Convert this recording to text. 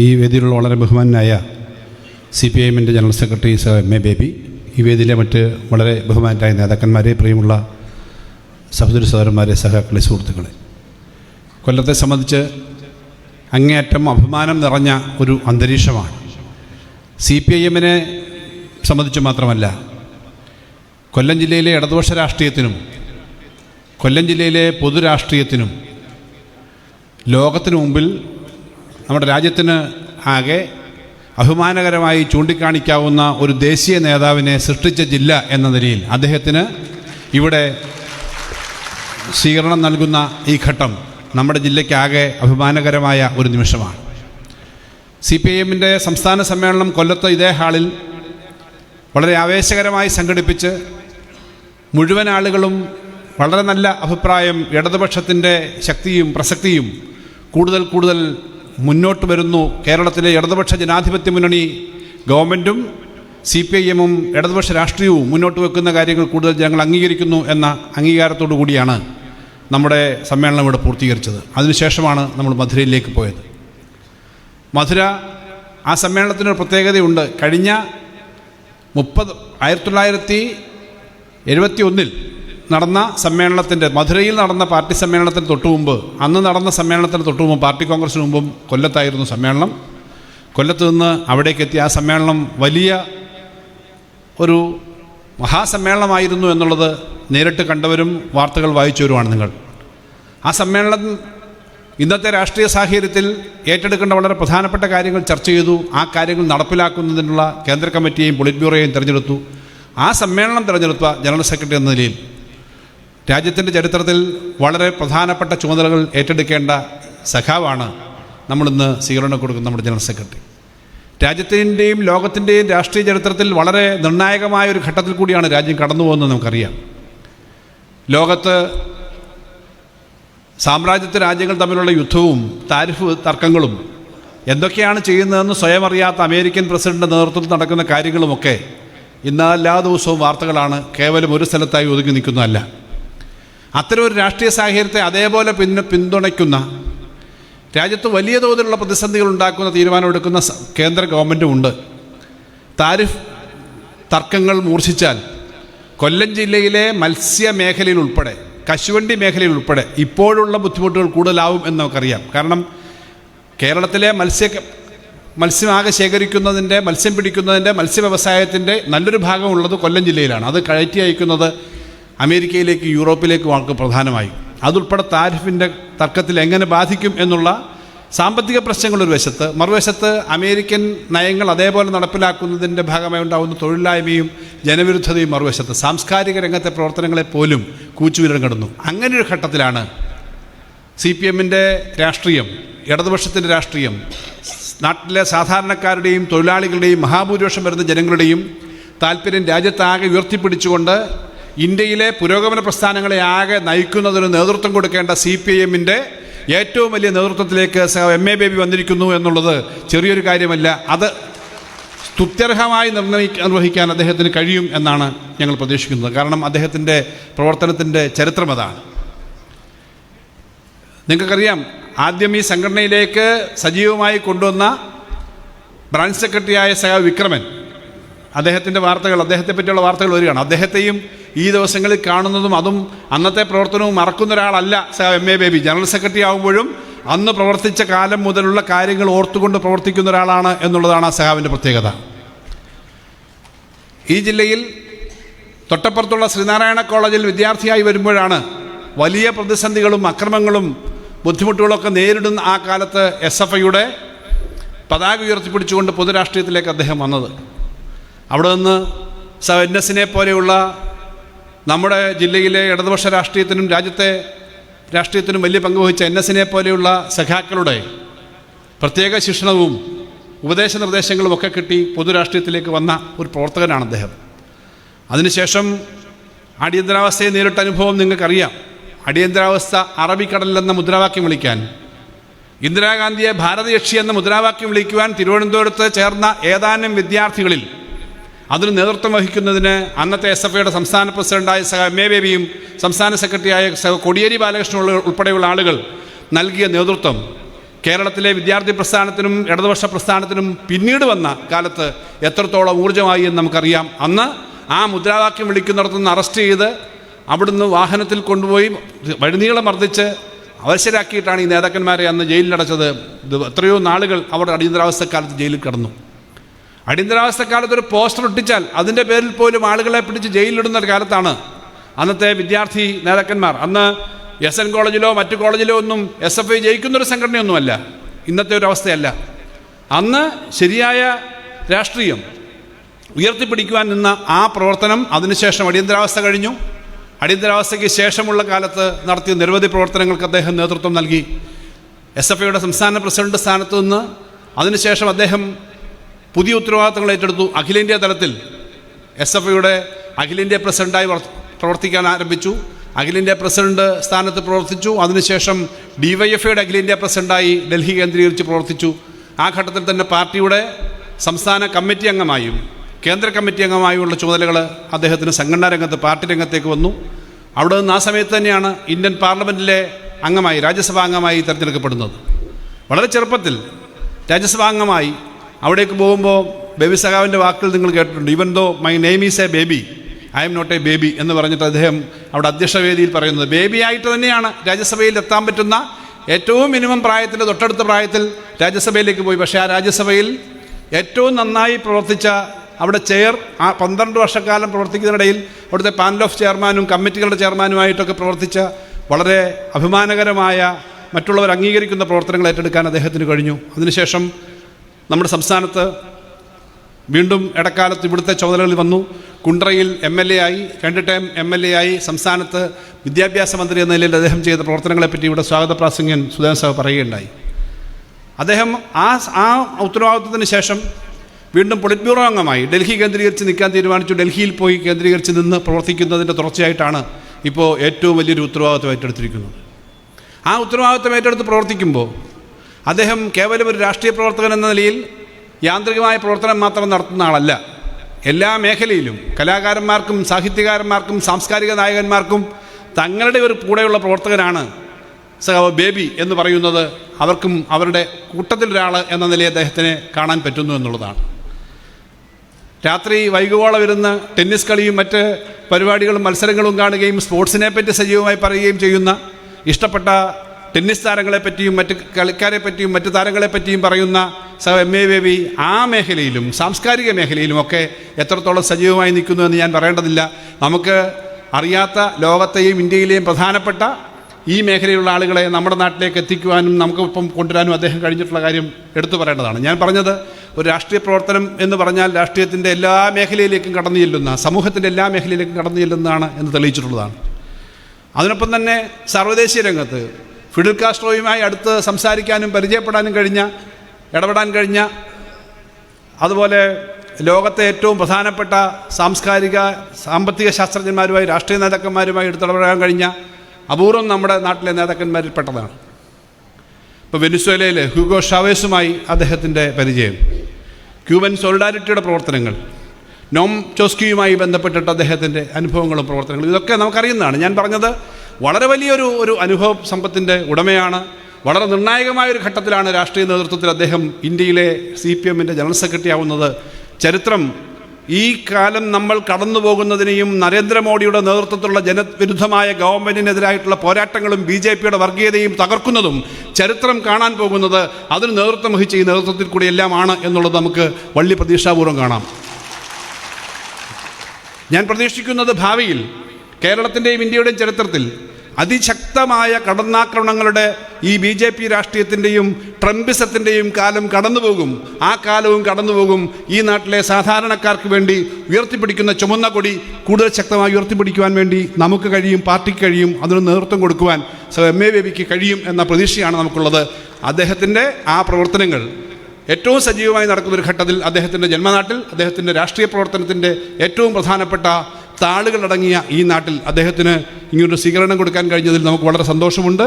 ഈ വേദിയിലുള്ള വളരെ ബഹുമാനായ C P I general secretary sir M A Baby ഈ വേദിയിലെ മറ്റ് വളരെ ബഹുമാനായ നേതാക്കന്മാരെ പ്രിയമുള്ള സഹോദര സഹോദരന്മാരെ സഹാക്കളെ സുഹൃത്തുക്കളെ. കൊല്ലത്തെ സംബന്ധിച്ച് അങ്ങേയറ്റം അഭിമാനം നിറഞ്ഞ ഒരു അന്തരീക്ഷമാണ്. സി പി ഐ എമ്മിനെ സംബന്ധിച്ച് മാത്രമല്ല കൊല്ലം ജില്ലയിലെ ഇടതുപക്ഷ രാഷ്ട്രീയത്തിനും കൊല്ലം ജില്ലയിലെ പൊതുരാഷ്ട്രീയത്തിനും ലോകത്തിനു മുമ്പിൽ നമ്മുടെ രാജ്യത്തിന് ആകെ അഭിമാനകരമായി ചൂണ്ടിക്കാണിക്കാവുന്ന ഒരു ദേശീയ നേതാവിനെ സൃഷ്ടിച്ച ജില്ല എന്ന നിലയിൽ അദ്ദേഹത്തിന് ഇവിടെ സ്വീകരണം നൽകുന്ന ഈ ഘട്ടം നമ്മുടെ ജില്ലയ്ക്കാകെ അഭിമാനകരമായ ഒരു നിമിഷമാണ്. സി പി എമ്മിന്റെ സംസ്ഥാന സമ്മേളനം കൊല്ലത്ത് ഇതേ ഹാളിൽ വളരെ ആവേശകരമായി സംഘടിപ്പിച്ച് മുഴുവൻ ആളുകളും വളരെ നല്ല അഭിപ്രായം ഇടതുപക്ഷത്തിന്റെ ശക്തിയും പ്രസക്തിയും കൂടുതൽ കൂടുതൽ മുന്നോട്ട് വരുന്നു. കേരളത്തിലെ ഇടതുപക്ഷ ജനാധിപത്യ മുന്നണി ഗവൺമെന്റും സി പി ഐ എമ്മും ഇടതുപക്ഷ രാഷ്ട്രീയവും മുന്നോട്ട് വെക്കുന്ന കാര്യങ്ങൾ കൂടുതൽ ജനങ്ങൾ അംഗീകരിക്കുന്നു എന്ന അംഗീകാരത്തോടു കൂടിയാണ് നമ്മുടെ സമ്മേളനം ഇവിടെ പൂർത്തീകരിച്ചത്. അതിനുശേഷമാണ് നമ്മൾ മധുരയിലേക്ക് പോയത്. മധുര ആ സമ്മേളനത്തിനൊരു പ്രത്യേകതയുണ്ട്. കഴിഞ്ഞ മുപ്പത് ആയിരത്തി തൊള്ളായിരത്തി എഴുപത്തി ഒന്നിൽ നടന്ന സമ്മേളനത്തിന്റെ മധുരയിൽ നടന്ന പാർട്ടി സമ്മേളനത്തിന് തൊട്ടു മുമ്പ് അന്ന് നടന്ന സമ്മേളനത്തിന് തൊട്ടു മുമ്പ് പാർട്ടി കോൺഗ്രസിന് മുമ്പും കൊല്ലത്തായിരുന്നു സമ്മേളനം. കൊല്ലത്ത് നിന്ന് അവിടേക്ക് എത്തിയ ആ സമ്മേളനം വലിയ ഒരു മഹാസമ്മേളനമായിരുന്നു എന്നുള്ളത് നേരിട്ട് കണ്ടവരും വാർത്തകൾ വായിച്ചവരുമാണ് നിങ്ങൾ. ആ സമ്മേളനം ഇന്നത്തെ രാഷ്ട്രീയ സാഹചര്യത്തിൽ ഏറ്റെടുക്കേണ്ട വളരെ പ്രധാനപ്പെട്ട കാര്യങ്ങൾ ചർച്ച ചെയ്തു. ആ കാര്യങ്ങൾ നടപ്പിലാക്കുന്നതിനുള്ള കേന്ദ്ര കമ്മിറ്റിയെയും പൊളിറ്റ് ബ്യൂറോയെയും തിരഞ്ഞെടുത്തു. ആ സമ്മേളനം തിരഞ്ഞെടുത്ത ജനറൽ സെക്രട്ടറി എന്ന നിലയിൽ രാജ്യത്തിന്റെ ചരിത്രത്തിൽ വളരെ പ്രധാനപ്പെട്ട ചുമതലകൾ ഏറ്റെടുക്കേണ്ട സഖാവാണ് നമ്മളിന്ന് സ്വീകരണം കൊടുക്കുന്ന നമ്മുടെ ജനറൽ സെക്രട്ടറി. രാജ്യത്തിന്റെയും ലോകത്തിന്റെയും രാഷ്ട്രീയ ചരിത്രത്തിൽ വളരെ നിർണായകമായ ഒരു ഘട്ടത്തിൽ കൂടിയാണ് രാജ്യം കടന്നു പോകുന്നത് നമുക്കറിയാം. ലോകത്ത് സാമ്രാജ്യത്വ രാജ്യങ്ങൾ തമ്മിലുള്ള യുദ്ധവും താരിഫ് തർക്കങ്ങളും എന്തൊക്കെയാണ് ചെയ്യുന്നതെന്ന് സ്വയം അറിയാത്ത അമേരിക്കൻ പ്രസിഡന്റ് നേതൃത്വത്തിൽ നടക്കുന്ന കാര്യങ്ങളുമൊക്കെ ഇന്ന് എല്ലാ ദിവസവും വാർത്തകളാണ് കേവലം ഒരു സ്ഥലത്തായി ഒതുങ്ങി നിൽക്കുന്നതല്ല. അത്തരം ഒരു രാഷ്ട്രീയ സാഹചര്യത്തെ അതേപോലെ പിന്നെ പിന്തുണയ്ക്കുന്ന രാജ്യത്ത് വലിയ തോതിലുള്ള പ്രതിസന്ധികൾ ഉണ്ടാക്കുന്ന തീരുമാനമെടുക്കുന്ന കേന്ദ്ര ഗവൺമെന്റും ഉണ്ട്. താരിഫ് തർക്കങ്ങൾ മൂർച്ഛിച്ചാൽ കൊല്ലം ജില്ലയിലെ മത്സ്യ മേഖലയിൽ ഉൾപ്പെടെ കശുവണ്ടി മേഖലയിൽ ഉൾപ്പെടെ ഇപ്പോഴുള്ള ബുദ്ധിമുട്ടുകൾ കൂടുതലാവും എന്ന് നമുക്കറിയാം. കാരണം കേരളത്തിലെ മത്സ്യ മത്സ്യമാകെ ശേഖരിക്കുന്നതിന്റെ മത്സ്യം പിടിക്കുന്നതിന്റെ മത്സ്യ വ്യവസായത്തിന്റെ നല്ലൊരു ഭാഗമുള്ളത് കൊല്ലം ജില്ലയിലാണ്. അത് കയറ്റി അയക്കുന്നത് അമേരിക്കയിലേക്ക് യൂറോപ്പിലേക്കും വാക്ക് പ്രധാനമായി. അതുൾപ്പെടെ താരിഫിന്റെ തർക്കത്തിൽ എങ്ങനെ ബാധിക്കും എന്നുള്ള സാമ്പത്തിക പ്രശ്നങ്ങൾ ഒരു വശത്ത് മറുവശത്ത് അമേരിക്കൻ നയങ്ങൾ അതേപോലെ നടപ്പിലാക്കുന്നതിന്റെ ഭാഗമായി ഉണ്ടാകുന്ന തൊഴിലില്ലായ്മയും ജനവിരുദ്ധതയും മറുവശത്ത് സാംസ്കാരിക രംഗത്തെ പ്രവർത്തനങ്ങളെ പോലും കൂച്ചുവിരം കിടന്നു. അങ്ങനെ ഒരു ഘട്ടത്തിലാണ് സി പി എമ്മിന്റെ രാഷ്ട്രീയം ഇടതുപക്ഷത്തിന്റെ രാഷ്ട്രീയം നാട്ടിലെ സാധാരണക്കാരുടെയും തൊഴിലാളികളുടെയും മഹാഭൂരിപക്ഷം വരുന്ന ജനങ്ങളുടെയും താല്പര്യം രാജ്യത്താകെ ഉയർത്തിപ്പിടിച്ചുകൊണ്ട് ഇന്ത്യയിലെ പുരോഗമന പ്രസ്ഥാനങ്ങളെ ആകെ നയിക്കുന്നതിന് നേതൃത്വം കൊടുക്കേണ്ട സി പി ഐ എമ്മിന്റെ ഏറ്റവും വലിയ നേതൃത്വത്തിലേക്ക് എം എ ബേബി വന്നിരിക്കുന്നു എന്നുള്ളത് ചെറിയൊരു കാര്യമല്ല. അത് സ്തുത്യർഹമായി നിർണയി നിർവഹിക്കാൻ അദ്ദേഹത്തിന് കഴിയും എന്നാണ് ഞങ്ങൾ പ്രതീക്ഷിക്കുന്നത്. കാരണം അദ്ദേഹത്തിന്റെ പ്രവർത്തനത്തിന്റെ ചരിത്രം അതാണ്. നിങ്ങൾക്കറിയാം ആദ്യം ഈ സംഘടനയിലേക്ക് സജീവമായി കൊണ്ടുവന്ന ബ്രാഞ്ച് സെക്രട്ടറിയായ സഹ വിക്രമൻ അദ്ദേഹത്തിന്റെ വാർത്തകൾ അദ്ദേഹത്തെ പറ്റിയുള്ള വാർത്തകൾ വരികയാണ്. അദ്ദേഹത്തെയും ഈ ദിവസങ്ങളിൽ കാണുന്നതും അതും അന്നത്തെ പ്രവർത്തനവും മറക്കുന്ന ഒരാളല്ല M. A. Baby. General secretary ആകുമ്പോഴും അന്ന് പ്രവർത്തിച്ച കാലം മുതലുള്ള കാര്യങ്ങൾ ഓർത്തുകൊണ്ട് പ്രവർത്തിക്കുന്ന ഒരാളാണ് എന്നുള്ളതാണ് ആ സഹാവിന്റെ പ്രത്യേകത. ഈ ജില്ലയിൽ തൊട്ടപ്പുറത്തുള്ള ശ്രീനാരായണ കോളേജിൽ വിദ്യാർത്ഥിയായി വരുമ്പോഴാണ് വലിയ പ്രതിസന്ധികളും അക്രമങ്ങളും ബുദ്ധിമുട്ടുകളൊക്കെ നേരിടുന്ന ആ കാലത്ത് എസ് എഫ് ഐയുടെ പതാക ഉയർത്തിപ്പിടിച്ചുകൊണ്ട് പൊതുരാഷ്ട്രീയത്തിലേക്ക് അദ്ദേഹം വന്നത്. അവിടെ നിന്ന് സ എൻ എസിനെ പോലെയുള്ള നമ്മുടെ ജില്ലയിലെ ഇടതുപക്ഷ രാഷ്ട്രീയത്തിനും രാജ്യത്തെ രാഷ്ട്രീയത്തിനും വലിയ പങ്ക് വഹിച്ച എൻ എസിനെ പോലെയുള്ള സഖാക്കളുടെ പ്രത്യേക ശിക്ഷണവും ഉപദേശ നിർദ്ദേശങ്ങളും ഒക്കെ കിട്ടി പൊതുരാഷ്ട്രീയത്തിലേക്ക് വന്ന ഒരു പ്രവർത്തകനാണ് അദ്ദേഹം. അതിനുശേഷം അടിയന്തരാവസ്ഥയെ നേരിട്ട അനുഭവം നിങ്ങൾക്കറിയാം. അടിയന്തരാവസ്ഥ അറബിക്കടലെന്ന മുദ്രാവാക്യം വിളിക്കാൻ ഇന്ദിരാഗാന്ധിയെ ഭാരതയക്ഷി എന്ന മുദ്രാവാക്യം വിളിക്കുവാൻ തിരുവനന്തപുരത്ത് ചേർന്ന ഏതാനും വിദ്യാർത്ഥികളിൽ അതിന് നേതൃത്വം വഹിക്കുന്നതിന് അന്നത്തെ എസ് എഫ് ഐയുടെ സംസ്ഥാന പ്രസിഡന്റായ സഹ എം എ ബേബിയും സംസ്ഥാന സെക്രട്ടറിയായ സഹ കൊടിയേരി ബാലകൃഷ്ണൻ ഉൾപ്പെടെയുള്ള ആളുകൾ നൽകിയ നേതൃത്വം കേരളത്തിലെ വിദ്യാർത്ഥി പ്രസ്ഥാനത്തിനും ഇടതുപക്ഷ പ്രസ്ഥാനത്തിനും പിന്നീട് വന്ന കാലത്ത് എത്രത്തോളം ഊർജമായി എന്ന് നമുക്കറിയാം. അന്ന് ആ മുദ്രാവാക്യം വിളിക്കുന്നിടത്തുനിന്ന് അറസ്റ്റ് ചെയ്ത് അവിടുന്ന് വാഹനത്തിൽ കൊണ്ടുപോയി വഴിനീളം മർദ്ദിച്ച് അവശരാക്കിയിട്ടാണ് ഈ നേതാക്കന്മാരെ അന്ന് ജയിലിലടച്ചത്. എത്രയോ നാളുകൾ അവർ അടിയന്തരാവസ്ഥക്കാലത്ത് ജയിലിൽ കിടന്നു. അടിയന്തരാവസ്ഥക്കാലത്ത് ഒരു പോസ്റ്റർ ഒട്ടിച്ചാൽ അതിന്റെ പേരിൽ പോലും ആളുകളെ പിടിച്ച് ജയിലിലിടുന്ന ഒരു കാലത്താണ് അന്നത്തെ വിദ്യാർത്ഥി നേതാക്കന്മാർ. അന്ന് എസ് എൻ കോളേജിലോ മറ്റു കോളേജിലോ ഒന്നും എസ് എഫ് ഐ ജയിക്കുന്നൊരു സംഘടനയൊന്നുമല്ല. ഇന്നത്തെ ഒരു അവസ്ഥയല്ല. അന്ന് ശരിയായ രാഷ്ട്രീയം ഉയർത്തിപ്പിടിക്കുവാൻ നിന്ന ആ പ്രവർത്തനം അതിനുശേഷം അടിയന്തരാവസ്ഥ കഴിഞ്ഞു. അടിയന്തരാവസ്ഥയ്ക്ക് ശേഷമുള്ള കാലത്ത് നടത്തിയ നിരവധി പ്രവർത്തനങ്ങൾക്ക് അദ്ദേഹം നേതൃത്വം നൽകി. എസ് എഫ് ഐയുടെ സംസ്ഥാന പ്രസിഡന്റ് സ്ഥാനത്ത് നിന്ന് അതിനുശേഷം അദ്ദേഹം പുതിയ ഉത്തരവാദിത്തങ്ങൾ ഏറ്റെടുത്തു. അഖിലേന്ത്യാ തലത്തിൽ എസ് എഫ് ഐയുടെ അഖിലേന്ത്യാ പ്രസിഡന്റായി പ്രവർത്തിക്കാൻ ആരംഭിച്ചു. അഖിലേന്ത്യാ പ്രസിഡന്റ് സ്ഥാനത്ത് പ്രവർത്തിച്ചു. അതിനുശേഷം ഡി വൈ എഫ് ഐയുടെ അഖിലേന്ത്യാ പ്രസിഡന്റായി ഡൽഹി കേന്ദ്രീകരിച്ച് പ്രവർത്തിച്ചു. ആ ഘട്ടത്തിൽ തന്നെ പാർട്ടിയുടെ സംസ്ഥാന കമ്മിറ്റി അംഗമായും കേന്ദ്ര കമ്മിറ്റി അംഗമായുമുള്ള ചുമതലകൾ അദ്ദേഹത്തിന് സംഘടനാ രംഗത്ത് പാർട്ടി രംഗത്തേക്ക് വന്നു. അവിടെ നിന്ന് ആ സമയത്ത് തന്നെയാണ് ഇന്ത്യൻ പാർലമെന്റിലെ അംഗമായി രാജ്യസഭാ അംഗമായി തിരഞ്ഞെടുക്കപ്പെടുന്നത്. വളരെ ചെറുപ്പത്തിൽ രാജ്യസഭാ അംഗമായി അവിടേക്ക് പോകുമ്പോൾ ബേബി സഖാവിന്റെ വാക്കുകൾ നിങ്ങൾ കേട്ടിട്ടുണ്ട്. Even though my name is A Baby I am not a baby എന്ന് പറഞ്ഞിട്ട് അദ്ദേഹം അവിടെ അധ്യക്ഷവേദിയിൽ പറയുന്നത്. ബേബി ആയിട്ട് തന്നെയാണ് രാജ്യസഭയിൽ എത്താൻ പറ്റുന്ന ഏറ്റവും മിനിമം പ്രായത്തിന്റെ തൊട്ടടുത്ത പ്രായത്തിൽ രാജ്യസഭയിലേക്ക് പോയി. പക്ഷേ ആ രാജ്യസഭയിൽ ഏറ്റവും നന്നായി പ്രവർത്തിച്ച അവിടെ ചെയർ ആ പന്ത്രണ്ട് വർഷക്കാലം പ്രവർത്തിക്കുന്നതിനിടയിൽ അവിടുത്തെ പാനൽ ഓഫ് ചെയർമാനും കമ്മിറ്റികളുടെ ചെയർമാനുമായിട്ടൊക്കെ പ്രവർത്തിച്ച വളരെ അഭിമാനകരമായ മറ്റുള്ളവർ അംഗീകരിക്കുന്ന പ്രവർത്തനങ്ങൾ ഏറ്റെടുക്കാൻ അദ്ദേഹത്തിന് കഴിഞ്ഞു. അതിനുശേഷം നമ്മുടെ സംസ്ഥാനത്ത് വീണ്ടും ഇടക്കാലത്ത് ഇവിടുത്തെ ചുമതലകളിൽ വന്നു. കുണ്ട്രയിൽ എം എൽ എ ആയി രണ്ട് ടൈം എം എൽ എ ആയി സംസ്ഥാനത്ത് വിദ്യാഭ്യാസ മന്ത്രി എന്ന നിലയിൽ അദ്ദേഹം ചെയ്ത പ്രവർത്തനങ്ങളെപ്പറ്റി ഇവിടെ സ്വാഗത പ്രാസംഗ്യൻ സുധേൻ സാഹ് പറയുകയുണ്ടായി. അദ്ദേഹം ആ ആ ഉത്തരവാദിത്വത്തിന് ശേഷം വീണ്ടും പൊളിറ്റ് ബ്യൂറോ അംഗമായി ഡൽഹി കേന്ദ്രീകരിച്ച് നിൽക്കാൻ തീരുമാനിച്ചു. ഡൽഹിയിൽ പോയി കേന്ദ്രീകരിച്ച് നിന്ന് പ്രവർത്തിക്കുന്നതിന്റെ തുടർച്ചയായിട്ടാണ് ഇപ്പോൾ ഏറ്റവും വലിയൊരു ഉത്തരവാദിത്വം ഏറ്റെടുത്തിരിക്കുന്നത്. ആ ഉത്തരവാദിത്വം ഏറ്റെടുത്ത് പ്രവർത്തിക്കുമ്പോൾ അദ്ദേഹം കേവലം ഒരു രാഷ്ട്രീയ പ്രവർത്തകൻ എന്ന നിലയിൽ യാന്ത്രികമായ പ്രവർത്തനം മാത്രം നടത്തുന്ന ആളല്ല. എല്ലാ മേഖലയിലും കലാകാരന്മാർക്കും സാഹിത്യകാരന്മാർക്കും സാംസ്കാരിക നായകന്മാർക്കും തങ്ങളുടെ ഒരു കൂടെയുള്ള പ്രവർത്തകനാണ് സഖാവ് ബേബി എന്ന് പറയുന്നത് അവർക്കും അവരുടെ കൂട്ടത്തിലൊരാൾ എന്ന നിലയിൽ അദ്ദേഹത്തിനെ കാണാൻ പറ്റുന്നു എന്നുള്ളതാണ്. രാത്രി വൈകുവോളം ഇരുന്ന് ടെന്നീസ് കളിയും മറ്റ് പരിപാടികളും മത്സരങ്ങളും കാണുകയും സ്പോർട്സിനെ പറ്റി സജീവമായി പറയുകയും ചെയ്യുന്ന ഇഷ്ടപ്പെട്ട ടെന്നീസ് താരങ്ങളെ പറ്റിയും മറ്റ് കളിക്കാരെ പറ്റിയും മറ്റ് താരങ്ങളെ പറ്റിയും പറയുന്ന എം എ ബേബി ആ മേഖലയിലും സാംസ്കാരിക മേഖലയിലും ഒക്കെ എത്രത്തോളം സജീവമായി നിൽക്കുന്നു എന്ന് ഞാൻ പറയേണ്ടതില്ല. നമുക്ക് അറിയാത്ത ലോകത്തെയും ഇന്ത്യയിലെയും പ്രധാനപ്പെട്ട ഈ മേഖലയിലുള്ള ആളുകളെ നമ്മുടെ നാട്ടിലേക്ക് എത്തിക്കുവാനും നമുക്ക് നമുക്കൊപ്പം കൊണ്ടുവരാനും അദ്ദേഹം കഴിഞ്ഞിട്ടുള്ള കാര്യം എടുത്തു പറയേണ്ടതാണ്. ഞാൻ പറഞ്ഞത് ഒരു രാഷ്ട്രീയ പ്രവർത്തനം എന്ന് പറഞ്ഞാൽ രാഷ്ട്രീയത്തിന്റെ എല്ലാ മേഖലയിലേക്കും കടന്നു ചെല്ലുന്ന സമൂഹത്തിന്റെ എല്ലാ മേഖലയിലേക്കും കടന്നു ചെല്ലുന്നതാണ് എന്ന് തെളിയിച്ചിട്ടുള്ളതാണ്. അതിനൊപ്പം തന്നെ സർവദേശീയ രംഗത്ത് ഫിഡിൽ കാസ്ട്രോയുമായി അടുത്ത് സംസാരിക്കാനും പരിചയപ്പെടാനും കഴിഞ്ഞ ഇടപെടാൻ കഴിഞ്ഞ അതുപോലെ ലോകത്തെ ഏറ്റവും പ്രധാനപ്പെട്ട സാംസ്കാരിക സാമ്പത്തിക ശാസ്ത്രജ്ഞന്മാരുമായി രാഷ്ട്രീയ നേതാക്കന്മാരുമായി എടുത്തിടപെടാൻ കഴിഞ്ഞ അപൂർവം നമ്മുടെ നാട്ടിലെ നേതാക്കന്മാരിൽ പെട്ടതാണ് ഇപ്പോൾ വെനിസ്വേലയിൽ ഹ്യൂഗോ ഷാവേസുമായി അദ്ദേഹത്തിന്റെ പരിചയം. ക്യൂബൻ സോളിഡാരിറ്റിയുടെ പ്രവർത്തനങ്ങൾ നോം ചോസ്കിയുമായി ബന്ധപ്പെട്ടിട്ട് അദ്ദേഹത്തിന്റെ അനുഭവങ്ങളും പ്രവർത്തനങ്ങളും ഇതൊക്കെ നമുക്കറിയുന്നതാണ്. ഞാൻ പറഞ്ഞത് വളരെ വലിയൊരു ഒരു അനുഭവ സമ്പത്തിന്റെ ഉടമയാണ്. വളരെ നിർണായകമായ ഒരു ഘട്ടത്തിലാണ് രാഷ്ട്രീയ നേതൃത്വത്തിൽ അദ്ദേഹം ഇന്ത്യയിലെ സി പി എമ്മിന്റെ ജനറൽ സെക്രട്ടറി ആവുന്നത്. ചരിത്രം ഈ കാലം നമ്മൾ കടന്നു പോകുന്നതിനെയും നരേന്ദ്രമോദിയുടെ നേതൃത്വത്തിലുള്ള ജനവിരുദ്ധമായ ഗവൺമെന്റിനെതിരായിട്ടുള്ള പോരാട്ടങ്ങളും ബി ജെ പിയുടെ വർഗീയതയും തകർക്കുന്നതും ചരിത്രം കാണാൻ പോകുന്നത് അതിന് നേതൃത്വം വഹിച്ച ഈ നേതൃത്വത്തിൽ കൂടി എല്ലാമാണ് എന്നുള്ളത് നമുക്ക് വള്ളി പ്രതീക്ഷാപൂർവം കാണാം. ഞാൻ പ്രതീക്ഷിക്കുന്നത് ഭാവിയിൽ കേരളത്തിന്റെയും ഇന്ത്യയുടെയും ചരിത്രത്തിൽ അതിശക്തമായ കടന്നാക്രമണങ്ങളുടെ ഈ ബി ജെ പി രാഷ്ട്രീയത്തിന്റെയും ട്രംപിസത്തിന്റെയും കാലം കടന്നുപോകും. ആ കാലവും കടന്നുപോകും. ഈ നാട്ടിലെ സാധാരണക്കാർക്ക് വേണ്ടി ഉയർത്തിപ്പിടിക്കുന്ന ചുമന്ന കൊടി കൂടുതൽ ശക്തമായി ഉയർത്തിപ്പിടിക്കുവാൻ വേണ്ടി നമുക്ക് കഴിയും പാർട്ടിക്ക് കഴിയും അതിന് നേതൃത്വം കൊടുക്കുവാൻ എം എ ബേബിക്ക് കഴിയും എന്ന പ്രതീക്ഷയാണ് നമുക്കുള്ളത്. അദ്ദേഹത്തിന്റെ ആ പ്രവർത്തനങ്ങൾ ഏറ്റവും സജീവമായി നടക്കുന്ന ഒരു ഘട്ടത്തിൽ അദ്ദേഹത്തിന്റെ ജന്മനാട്ടിൽ അദ്ദേഹത്തിന്റെ രാഷ്ട്രീയ പ്രവർത്തനത്തിന്റെ ഏറ്റവും പ്രധാനപ്പെട്ട താളുകളടങ്ങിയ ഈ നാട്ടിൽ അദ്ദേഹത്തിന് ഇങ്ങനൊരു സ്വീകരണം കൊടുക്കാൻ കഴിഞ്ഞതിൽ നമുക്ക് വളരെ സന്തോഷമുണ്ട്.